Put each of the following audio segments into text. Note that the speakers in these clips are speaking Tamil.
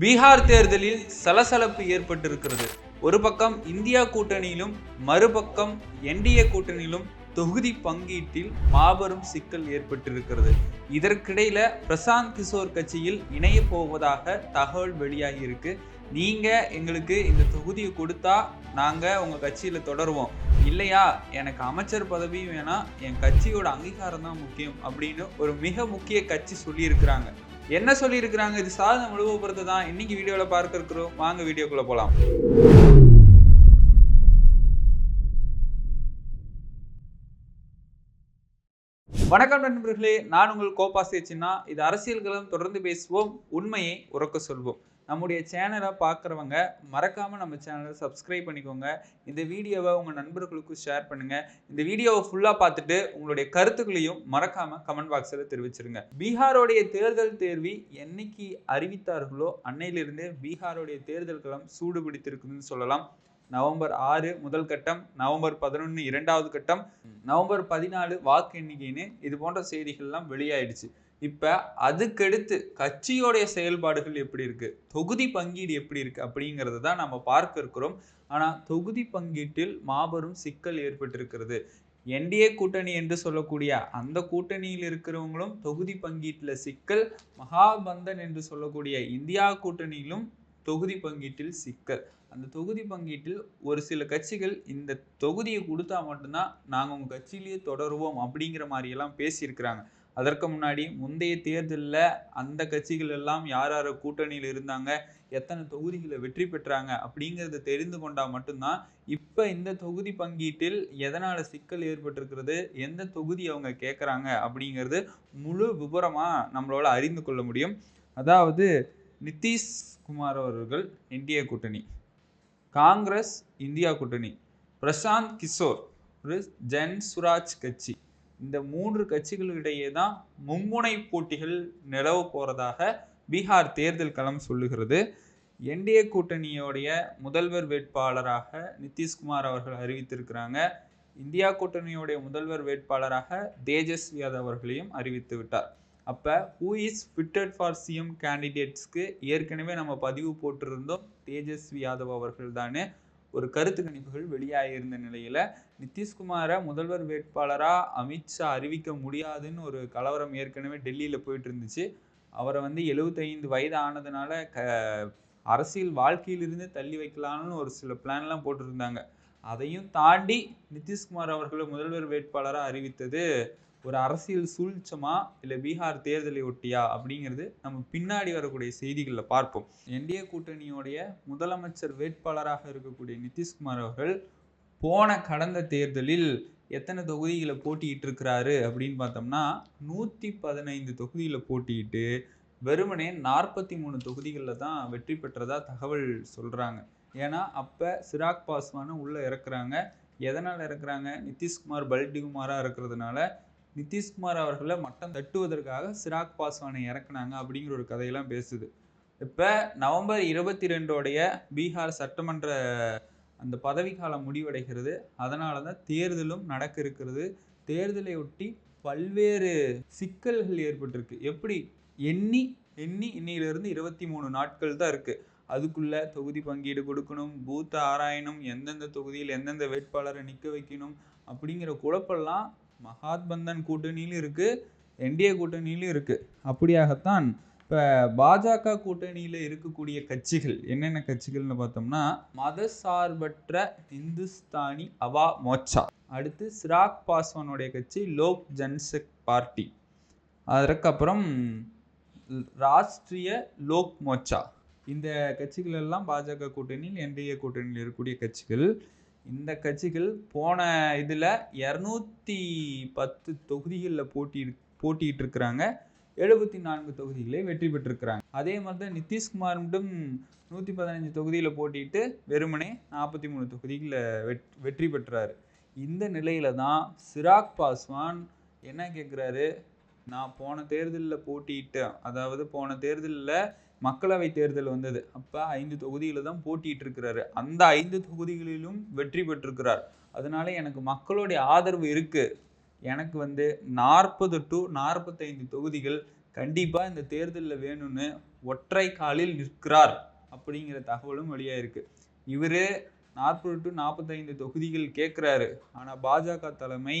பீகார் தேர்தலில் சலசலப்பு ஏற்பட்டிருக்கிறது. ஒரு பக்கம் இந்தியா கூட்டணியிலும் மறுபக்கம் என்டிஏ கூட்டணியிலும் தொகுதி பங்கீட்டில் மாபெரும் சிக்கல் ஏற்பட்டிருக்கிறது. இதற்கிடையில பிரசாந்த் கிஷோர் கட்சியில் இணைய போவதாக தகவல் வெளியாகி இருக்கு. நீங்க எங்களுக்கு இந்த தொகுதியை கொடுத்தா நாங்க உங்க கட்சியில தொடருவோம். இல்லையா? எனக்கு அமைச்சர் பதவியும் வேணாம். என் கட்சியோட அங்கீகாரம் தான் முக்கியம் அப்படின்னு ஒரு மிக முக்கிய கட்சி சொல்லியிருக்கிறாங்க. என்ன சொல்லியிருக்கிறாங்க? இது சாதனை அனுபவப்படுறது தான் இன்னைக்கு வீடியோவில் பார்க்க இருக்கிறோம் வாங்க வீடியோக்குள்ள போகலாம் வணக்கம் நண்பர்களே. நான் உங்கள் கோபாசிச்சுன்னா இது அரசியல்களும் தொடர்ந்து பேசுவோம். உண்மையை உறக்க சொல்வோம். நம்முடைய சேனலை பார்க்குறவங்க மறக்காமல் நம்ம சேனலை சப்ஸ்கிரைப் பண்ணிக்கோங்க. இந்த வீடியோவை உங்கள் நண்பர்களுக்கும் ஷேர் பண்ணுங்கள் இந்த வீடியோவை ஃபுல்லாக பார்த்துட்டு உங்களுடைய கருத்துக்களையும் மறக்காமல் கமெண்ட் பாக்ஸில் தெரிவிச்சிருங்க. பீகாரோடைய தேர்தல் தேர்வி என்னைக்கு அறிவித்தார்களோ அன்னையிலிருந்தே பீகாரோடைய தேர்தல் களம் சூடு சொல்லலாம். நவம்பர் ஆறு முதல் கட்டம் நவம்பர் பதினொன்று இரண்டாவது கட்டம் நவம்பர் பதினாலு வாக்கு எண்ணிக்கைன்னு இது போன்ற செய்திகள்லாம் வெளியாயிடுச்சு. இப்போ அதுக்கடுத்து கட்சியோடைய செயல்பாடுகள் எப்படி இருக்குது தொகுதி பங்கீடு எப்படி இருக்குது அப்படிங்கிறது தான் நம்ம பார்க்க இருக்கிறோம். ஆனால் தொகுதி பங்கீட்டில் மாபெரும் சிக்கல் ஏற்பட்டிருக்கிறது. என்டிஏ கூட்டணி என்று சொல்லக்கூடிய அந்த கூட்டணியில் இருக்கிறவங்களும் தொகுதி பங்கீட்டில் சிக்கல் மகாபந்தன் என்று சொல்லக்கூடிய இந்தியா கூட்டணியிலும் தொகுதி பங்கீட்டில் சிக்கல். அந்த தொகுதி பங்கீட்டில் ஒரு சில கட்சிகள் இந்த தொகுதியை கொடுத்தா மட்டும்தான் நாங்கள் உங்கள் கட்சியிலேயே தொடருவோம் அப்படிங்கிற மாதிரியெல்லாம் பேசியிருக்கிறாங்க. அதற்கு முன்னாடி முந்தைய தேர்தலில் அந்த கட்சிகள் எல்லாம் யார் யார் கூட்டணியில் இருந்தாங்க எத்தனை தொகுதிகளை வெற்றி பெற்றாங்க அப்படிங்கிறத தெரிந்து கொண்டால் மட்டும்தான் இப்போ இந்த தொகுதி பங்கீட்டில் எதனால் சிக்கல் ஏற்பட்டிருக்கிறது எந்த தொகுதி அவங்க கேட்குறாங்க அப்படிங்கிறது முழு விபரமாக நம்மளால் அறிந்து கொள்ள முடியும். அதாவது நிதிஷ் குமார் அவர்கள் என்டிஏ கூட்டணி. காங்கிரஸ் இந்தியா கூட்டணி. பிரசாந்த் கிஷோர் ஒரு ஜன் சுராஜ் கட்சி. இந்த மூன்று கட்சிகளிடையே தான் மும்முனை போட்டிகள் நிலவ போகிறதாக பீகார் தேர்தல் களம் சொல்லுகிறது. என்டிஏ கூட்டணியோடைய முதல்வர் வேட்பாளராக நிதிஷ்குமார் அவர்கள் அறிவித்திருக்கிறாங்க. இந்தியா கூட்டணியோடைய முதல்வர் வேட்பாளராக தேஜஸ்வி யாதவ் அவர்களையும் அறிவித்து விட்டார். அப்போ who is fitted for CM கேண்டிடேட்ஸ்க்கு ஏற்கனவே நம்ம பதிவு போட்டிருந்தோம். தேஜஸ்வி யாதவ் அவர்கள் தானே ஒரு கருத்து கணிப்புகள் வெளியாகியிருந்த நிலையில் நிதிஷ்குமாரை முதல்வர் வேட்பாளராக அமித்ஷா அறிவிக்க முடியாதுன்னு ஒரு கலவரம் ஏற்கனவே டெல்லியில் போயிட்டு இருந்துச்சு அவரை வந்து எழுபத்தைந்து வயது ஆனதுனால க அரசியல் வாழ்க்கையிலிருந்து தள்ளி வைக்கலாம்னு ஒரு சில பிளான்லாம் போட்டிருந்தாங்க. அதையும் தாண்டி நிதிஷ்குமார் அவர்களை முதல்வர் வேட்பாளராக அறிவித்தது ஒரு அரசியல் சூழ்ச்சமா இல்லை பீகார் தேர்தலை ஒட்டியா அப்படிங்கிறது நம்ம பின்னாடி வரக்கூடிய செய்திகளில் பார்ப்போம். என்டிஏ கூட்டணியோடைய முதலமைச்சர் வேட்பாளராக இருக்கக்கூடிய நிதிஷ்குமார் அவர்கள் போன கடந்த தேர்தலில் எத்தனை தொகுதிகளை போட்டியிட்டு இருக்கிறாரு அப்படின்னு பார்த்தோம்னா நூற்றி பதினைந்து தொகுதியில் போட்டிக்கிட்டு வெறுமனே நாற்பத்தி மூணு தொகுதிகளில் தான் வெற்றி பெற்றதா தகவல் சொல்கிறாங்க ஏன்னா அப்போ சிராக் பாஸ்வானு உள்ளே இறக்குறாங்க. எதனால் இறக்குறாங்க? நிதிஷ்குமார் பல்டிகுமாராக இருக்கிறதுனால நிதிஷ்குமார் அவர்களை மட்டம் தட்டுவதற்காக சிராக் பாஸ்வானை இறக்குனாங்க அப்படிங்கிற ஒரு கதையெல்லாம் பேசுது. இப்போ நவம்பர் இருபத்தி ரெண்டோடைய பீகார் சட்டமன்ற அந்த பதவிக்காலம் முடிவடைகிறது. அதனால தான் தேர்தலும் நடக்க இருக்கிறது தேர்தலை ஒட்டி பல்வேறு சிக்கல்கள் ஏற்பட்டிருக்கு. எப்படி? எண்ணி எண்ணி இன்னிலிருந்து இருபத்தி மூணு நாட்கள் தான் இருக்குது அதுக்குள்ள தொகுதி பங்கீடு கொடுக்கணும் பூத்த ஆராயணும் எந்தெந்த தொகுதியில் எந்தெந்த வேட்பாளரை நிற்க வைக்கணும் அப்படிங்கிற குழப்பெல்லாம் மகாத்பந்தன் கூட்டணியிலும் இருக்குது என்டிஏ கூட்டணியிலும் இருக்குது அப்படியாகத்தான் இப்போ பாஜக கூட்டணியில் இருக்கக்கூடிய கட்சிகள் என்னென்ன கட்சிகள்னு பார்த்தோம்னா மதசார்பற்ற இந்துஸ்தானி அவா மோர்ச்சா. அடுத்து சிராக் பாஸ்வானுடைய கட்சி லோக் ஜன்சக் பார்ட்டி. அதற்கப்புறம் ராஷ்ட்ரிய லோக் மோர்ச்சா. இந்த கட்சிகள் எல்லாம் பாஜக கூட்டணியில் என்டிஏ கூட்டணியில் இருக்கக்கூடிய கட்சிகள். இந்த கட்சிகள் போன இதில் இரநூத்தி பத்து தொகுதிகளில் போட்டி போட்டிட்டு இருக்கிறாங்க. எழுபத்தி நான்கு தொகுதிகளை வெற்றி பெற்றிருக்கிறாங்க. அதே மாதிரி தான் நிதிஷ்குமார் மட்டும் நூற்றி பதினஞ்சு தொகுதியில் போட்டிட்டு வெறுமனே நாற்பத்தி மூணு தொகுதிகளில் வெட் வெற்றி பெற்றார். இந்த நிலையில தான் சிராக் பாஸ்வான் என்ன கேட்குறாரு நான் போன தேர்தலில் போட்டியிட்டேன். அதாவது போன தேர்தலில் மக்களவை தேர்தல் வந்தது. அப்போ ஐந்து தொகுதியில் தான் போட்டிட்டு இருக்கிறாரு அந்த ஐந்து தொகுதிகளிலும் வெற்றி பெற்றிருக்கிறார். அதனால எனக்கு மக்களுடைய ஆதரவு இருக்கு. எனக்கு வந்து நாற்பது டு நாற்பத்தைந்து தொகுதிகள் கண்டிப்பாக இந்த தேர்தலில் வேணும்னு ஒற்றை காலில் நிற்கிறார் அப்படிங்கிற தகவலும் வெளியாக இருக்குது இவர் நாற்பது டு நாற்பத்தைந்து தொகுதிகள் கேட்குறாரு. ஆனால் பாஜக தலைமை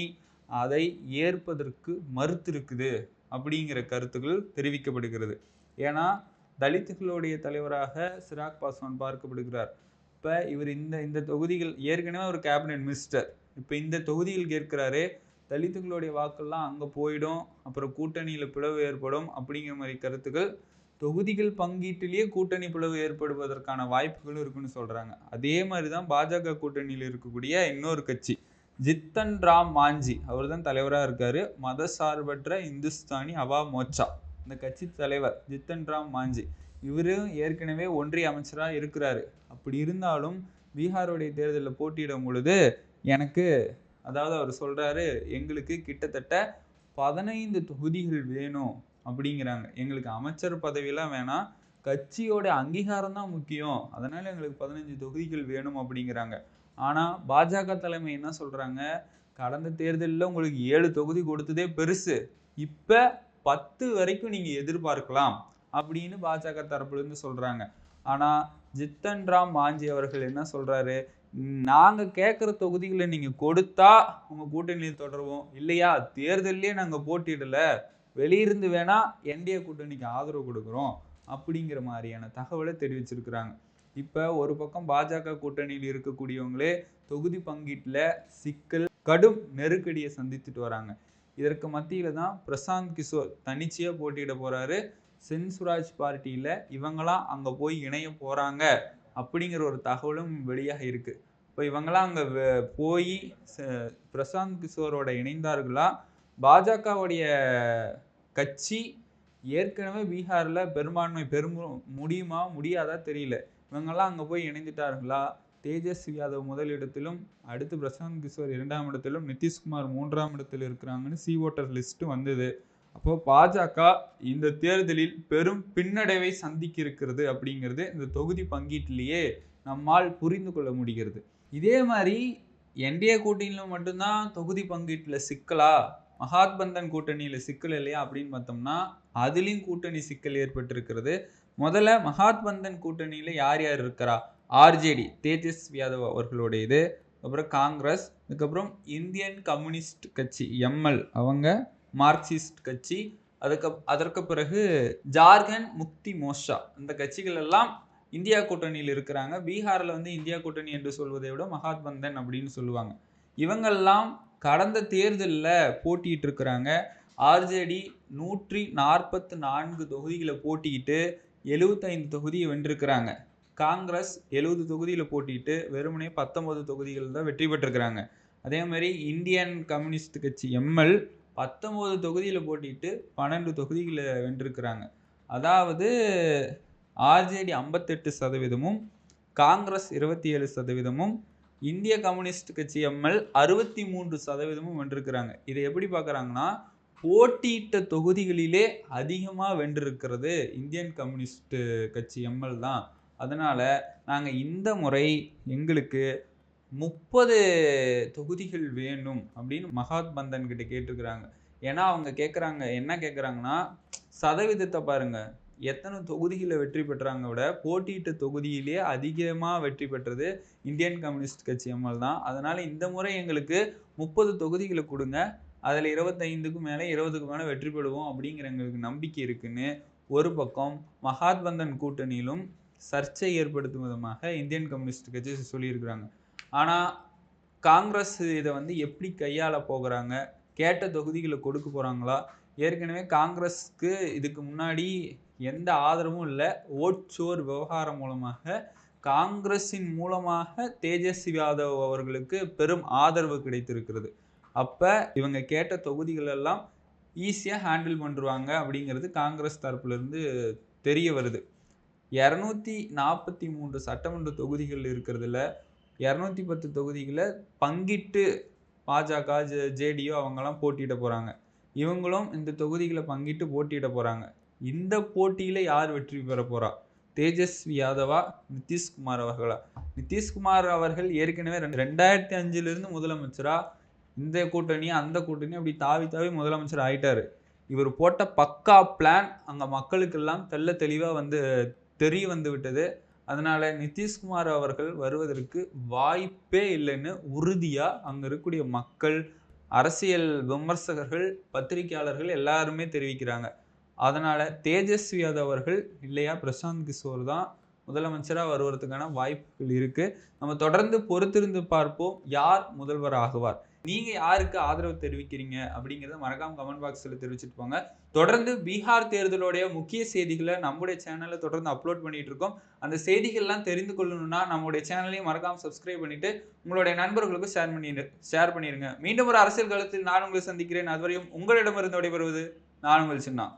அதை ஏற்பதற்கு மறுத்திருக்குது அப்படிங்கிற கருத்துக்கள் தெரிவிக்கப்படுகிறது. ஏன்னா தலித்துகளுடைய தலைவராக சிராக் பாஸ்வான் பார்க்கப்படுகிறார். இப்போ இவர் இந்த இந்த தொகுதிகள் ஏற்கனவே ஒரு கேபினெட் மினிஸ்டர் இப்போ இந்த தொகுதிகள் கேட்கிறாரு தலித்துகளுடைய வாக்கெல்லாம் அங்கே போயிடும் அப்புறம் கூட்டணியில் பிளவு ஏற்படும் அப்படிங்கிற மாதிரி கருத்துக்கள் தொகுதிகள் பங்கீட்டிலேயே கூட்டணி பிளவு ஏற்படுவதற்கான வாய்ப்புகளும் இருக்குன்னு சொல்கிறாங்க அதே மாதிரி தான் பாஜக கூட்டணியில் இருக்கக்கூடிய இன்னொரு கட்சி ஜித்தன் ராம் மாஞ்சி. அவர் தான் தலைவராக இருக்கார். மதசார்பற்ற இந்துஸ்தானி அவா மோச்சா இந்த கட்சி தலைவர் ஜித்தன் ராம் மாஞ்சி. இவரும் ஏற்கனவே ஒன்றிய அமைச்சராக இருக்கிறாரு. அப்படி இருந்தாலும் பீகாருடைய தேர்தலில் போட்டியிடும் பொழுது எனக்கு அதாவது அவர் சொல்கிறாரு எங்களுக்கு கிட்டத்தட்ட பதினைந்து தொகுதிகள் வேணும் அப்படிங்கிறாங்க. எங்களுக்கு அமைச்சர் பதவியெல்லாம் வேணாம் கட்சியோட அங்கீகாரம் தான் முக்கியம். அதனால் எங்களுக்கு பதினஞ்சு தொகுதிகள் வேணும் அப்படிங்கிறாங்க. ஆனால் பாஜக தலைமை என்ன சொல்கிறாங்க கடந்த தேர்தலில் உங்களுக்கு ஏழு தொகுதி கொடுத்ததே பெருசு. இப்போ பத்து வரைக்கும் நீங்கள் எதிர்பார்க்கலாம் அப்படின்னு பாஜக தரப்புலேருந்து சொல்கிறாங்க ஆனால் ஜித்தன் ராம் மாஞ்சி அவர்கள் என்ன சொல்கிறாரு நாங்கள் கேட்குற தொகுதிகளை நீங்கள் கொடுத்தா உங்கள் கூட்டணியில் தொடருவோம். இல்லையா? தேர்தலே நாங்கள் போட்டிடலை வெளியிருந்து வேணால் என்டிஏ கூட்டணிக்கு ஆதரவு கொடுக்குறோம் அப்படிங்கிற மாதிரியான தகவலை தெரிவிச்சிருக்கிறாங்க. இப்போ ஒரு பக்கம் பாஜக கூட்டணியில் இருக்கக்கூடியவங்களே தொகுதி பங்கீட்டில் சிக்கல் கடும் நெருக்கடியை சந்தித்துட்டு வராங்க. இதற்கு மத்தியில் தான் பிரசாந்த் கிஷோர் தனிச்சையாக போட்டியிட போகிறாரு சென்சுராஜ் பார்ட்டியில் இவங்களாம் அங்கே போய் இணைய போகிறாங்க அப்படிங்கிற ஒரு தகவலும் வெளியாக இருக்குது இப்போ இவங்களாம் அங்கே போய் பிரசாந்த் கிஷோரோட இணைந்தார்களா? பாஜகவுடைய கட்சி ஏற்கனவே பீகாரில் பெரும்பான்மை பெரும் முடியுமா முடியாதா தெரியல. இவங்கெல்லாம் அங்கே போய் இணைந்துட்டார்களா? தேஜஸ் யாதவ் முதலிடத்திலும் அடுத்து பிரசாந்த் கிஷோர் இரண்டாம் இடத்திலும் நிதிஷ்குமார் மூன்றாம் இடத்தில் இருக்கிறாங்கன்னு சி ஓட்டர் லிஸ்ட்டு வந்தது. அப்போ பாஜக இந்த தேர்தலில் பெரும் பின்னடைவை சந்திக்க இருக்கிறது அப்படிங்கிறது இந்த தொகுதி பங்கீட்டிலேயே நம்மால் புரிந்து கொள்ள முடிகிறது. இதே மாதிரி என்டிஏ கூட்டணியில் மட்டும்தான் தொகுதி பங்கீட்டில் சிக்கலா? மகாத்பந்தன் கூட்டணியில் சிக்கல் இல்லையா அப்படின்னு பார்த்தோம்னா அதுலேயும் கூட்டணி சிக்கல் ஏற்பட்டிருக்கிறது. முதல்ல மகாத்பந்தன் கூட்டணியில் யார் யார் இருக்கிறா? ஆர்ஜேடி தேஜஸ் யாதவ் அவர்களுடைய இது அப்புறம் காங்கிரஸ் அதுக்கப்புறம் இந்தியன் கம்யூனிஸ்ட் கட்சி எம்எல் அவங்க மார்க்சிஸ்ட் கட்சி. அதுக்கு அதற்கு பிறகு ஜார்க்கண்ட் முக்தி மோர்ஷா இந்த கட்சிகள் எல்லாம் இந்தியா கூட்டணியில் இருக்கிறாங்க. பீகாரில் வந்து இந்தியா கூட்டணி என்று சொல்வதை விட மகாத்பந்தன் அப்படின்னு சொல்லுவாங்க. இவங்கெல்லாம் கடந்த தேர்தலில் போட்டிட்டு இருக்கிறாங்க. ஆர்ஜேடி நூற்றி நாற்பத்து நான்கு தொகுதிகளை போட்டிக்கிட்டு எழுபத்தைந்து தொகுதியை வென்றிருக்கிறாங்க. காங்கிரஸ் எழுபது தொகுதியில் போட்டிட்டு வெறுமனே பத்தொம்பது தொகுதிகள் தான் வெற்றி பெற்றிருக்கிறாங்க. அதே மாதிரி இந்தியன் கம்யூனிஸ்ட் கட்சி எம்எல் பத்தொம்போது தொகுதியில் போட்டிட்டு பன்னெண்டு தொகுதிகளை வென்றிருக்கிறாங்க. அதாவது ஆர்ஜேடி ஐம்பத்தெட்டு சதவீதமும் காங்கிரஸ் இருபத்தி ஏழு சதவீதமும் இந்திய கம்யூனிஸ்ட் கட்சி எம்எல் அறுபத்தி மூன்று சதவீதமும் வென்றிருக்கிறாங்க. இதை எப்படி பார்க்குறாங்கன்னா போட்டியிட்ட தொகுதிகளிலே அதிகமாக வென்றிருக்கிறது இந்தியன் கம்யூனிஸ்ட் கட்சி எம்எல் தான். அதனால் நாங்கள் இந்த முறை எங்களுக்கு முப்பது தொகுதிகள் வேணும் அப்படின்னு மகாத் பந்தன் கிட்ட கேட்டிருக்கிறாங்க. ஏன்னா அவங்க கேட்குறாங்க என்ன கேட்குறாங்கன்னா சதவீதத்தை பாருங்க. எத்தனை தொகுதிகளில் வெற்றி பெற்றாங்க விட போட்டியிட்ட தொகுதியிலேயே அதிகமாக வெற்றி பெற்றது இந்தியன் கம்யூனிஸ்ட் கட்சி எம்எல் தான். அதனால் இந்த முறை எங்களுக்கு முப்பது தொகுதிகளை கொடுங்க. அதில் இருபத்தைந்துக்கும் மேலே இருபதுக்கு மேலே வெற்றி பெறுவோம் அப்படிங்கிற எங்களுக்கு நம்பிக்கை இருக்குன்னு ஒரு பக்கம் மகாத்பந்தன் கூட்டணியிலும் சர்ச்சை ஏற்படுத்தும் விதமாக இந்தியன் கம்யூனிஸ்ட் கட்சி சொல்லியிருக்கிறாங்க. ஆனால் காங்கிரஸ் இதை வந்து எப்படி கையாள போகிறாங்க? கேட்ட தொகுதிகளை கொடுக்க போகிறாங்களா ஏற்கனவே காங்கிரஸ்க்கு இதுக்கு முன்னாடி எந்த ஆதரவும் இல்லை. ஓட்சோர் விவகாரம் மூலமாக காங்கிரஸின் மூலமாக தேஜஸ்வி யாதவ் அவர்களுக்கு பெரும் ஆதரவு கிடைத்திருக்கிறது. அப்போ இவங்க கேட்ட தொகுதிகள் எல்லாம் ஈஸியாக ஹேண்டில் பண்ணுருவாங்க அப்படிங்கிறது காங்கிரஸ் தரப்புலேருந்து தெரிய வருது. இரநூத்தி நாற்பத்தி மூன்று சட்டமன்ற தொகுதிகள் இருக்கிறதுல இரநூத்தி பத்து தொகுதிகளை பங்கிட்டு பாஜக ஜே ஜேடியோ அவங்கெல்லாம் போட்டியிட போகிறாங்க இவங்களும் இந்த தொகுதிகளை பங்கிட்டு போட்டியிட போகிறாங்க இந்த போட்டியில் யார் வெற்றி பெற போகிறா தேஜஸ்வி யாதவா நிதிஷ்குமார் அவர்களா? நிதிஷ்குமார் அவர்கள் ஏற்கனவே ரெண்டாயிரத்தி அஞ்சுலேருந்து முதலமைச்சராக இந்த கூட்டணி அந்த கூட்டணி அப்படி தாவி தாவி முதலமைச்சர் ஆயிட்டார். இவர் போட்ட பக்கா பிளான் அங்கே மக்களுக்கெல்லாம் தெள்ள தெளிவாக வந்து தெரிய வந்து விட்டது அதனால நிதிஷ்குமார் அவர்கள் வருவதற்கு வாய்ப்பே இல்லைன்னு உறுதியாக அங்கே இருக்கக்கூடிய மக்கள் அரசியல் விமர்சகர்கள் பத்திரிகையாளர்கள் எல்லாருமே தெரிவிக்கிறாங்க. அதனால தேஜஸ்வி யாதவ் அவர்கள் இல்லையா? பிரசாந்த் கிஷோர் தான் முதலமைச்சராக வருவதற்கான வாய்ப்புகள் இருக்கு. நம்ம தொடர்ந்து பொறுத்திருந்து பார்ப்போம். யார் முதல்வர் ஆகுவார் நீங்க யாருக்கு ஆதரவு தெரிவிக்கிறீங்க அப்படிங்கறத மறக்காம கமெண்ட் பாக்ஸ்ல தெரிவிச்சிட்டு போங்க. தொடர்ந்து பீகார் தேர்தலுடைய முக்கிய செய்திகளை நம்முடைய சேனல்ல தொடர்ந்து அப்லோட் பண்ணிட்டு இருக்கோம். அந்த செய்திகள்லாம் தெரிந்து கொள்ளணும்னா நம்முடைய சேனலையும் மறக்காம சப்ஸ்கிரைப் பண்ணிட்டு உங்களுடைய நண்பர்களுக்கும் ஷேர் பண்ணி ஷேர் பண்ணிருங்க. மீண்டும் ஒரு அரசியல் காலத்தில் நான் உங்களை சந்திக்கிறேன். அதுவரையும் உங்களிடமிருந்து விடைபெறுவது நான் உங்கள் சின்னா